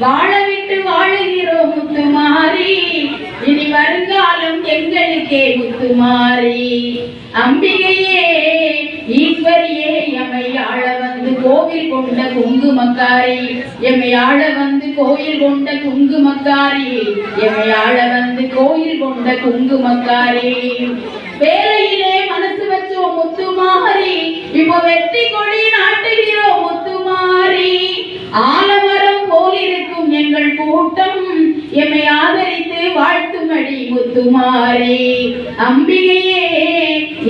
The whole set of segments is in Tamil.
வாழ விட்டு வாழுகிறோம் முத்துமாரி. இனி வருங்காலம் எங்களுக்கே முத்துமாரி. அம்பிகையே ஈஸ்வரியே எம்மை ஆள வந்து கோவில் கொண்ட குங்குமக்காரி எம்மை ஆள வந்து கோயில் கொண்ட குங்குமக்காரி எம்மை ஆள வந்து கோயில் கொண்ட குங்குமக்காரி வேலையிலே மனசு வச்சோம் முத்துமாரி. இப்போ வெற்றி கொடி நாட்டுகிறோம் முத்துமாரி. ஆலமரம் எம்மை ஆதரித்து வாழ்த்துமடி முத்துமாரி அம்பிகையே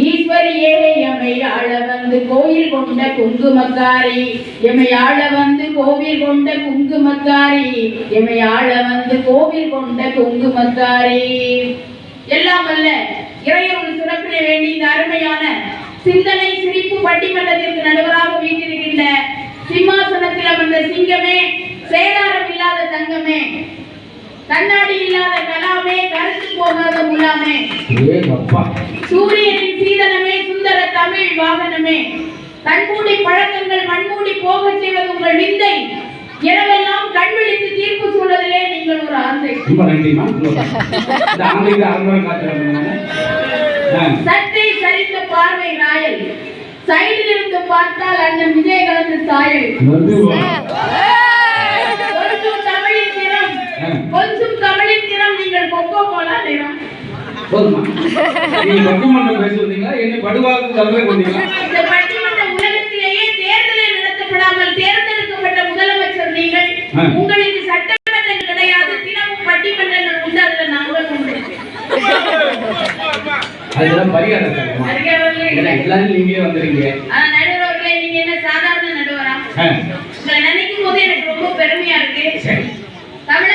ஈஸ்வரியே எம்மை ஆள வந்து கோயில் கொண்ட குங்குமக்காரி. எம்மை ஆள வந்து கோவில் கொண்ட குங்குமக்காரி. எம்மை ஆள வந்து கோவில் கொண்ட குங்குமக்காரி. எல்லாம் அல்ல இறையவன் சுரப்பிட வேண்டிய இந்த அருமையான சிந்தனை சிரிப்பு பட்டிமன்றத்திற்கு நடுவராக வீட்டிருக்கின்ற சிம்மாசனத்தில் அமர்ந்த சிங்கமே சேதாரம் இல்லாத தங்கமே கண்ணாடி இல்லாத கலாமே கருத்து போகாத முலாமே. சூரியனின் சீதனமே சுந்தர தமிழ் வாகனமே. கண்மூடி பழக்கங்கள் மண்மூடி போகச் செய்வது உங்கள் விந்தை இரவெல்லாம் கண்விழித்து தீர்ப்பு சொல்வதிலே நீங்கள் ஒரு ஆந்தை. சற்றே சரிந்த பார்வை ராயல். சைடில் இருந்து பார்த்தால் அண்ணன் விஜயகாந்த் சாயல் போதுமா? நீங்க பட்டிமன்றம் பேசி வந்தீங்களா? என்ன படுவாக்கு முதலமைச்சர் நீங்கள் உங்களுக்கு சட்டமன்றங்கள் கிடையாது. தினமும் பட்டிமன்றங்கள் உண்டு. அதுல நாங்கள் அதெல்லாம் நீங்க என்ன சாதாரண நடுவரா?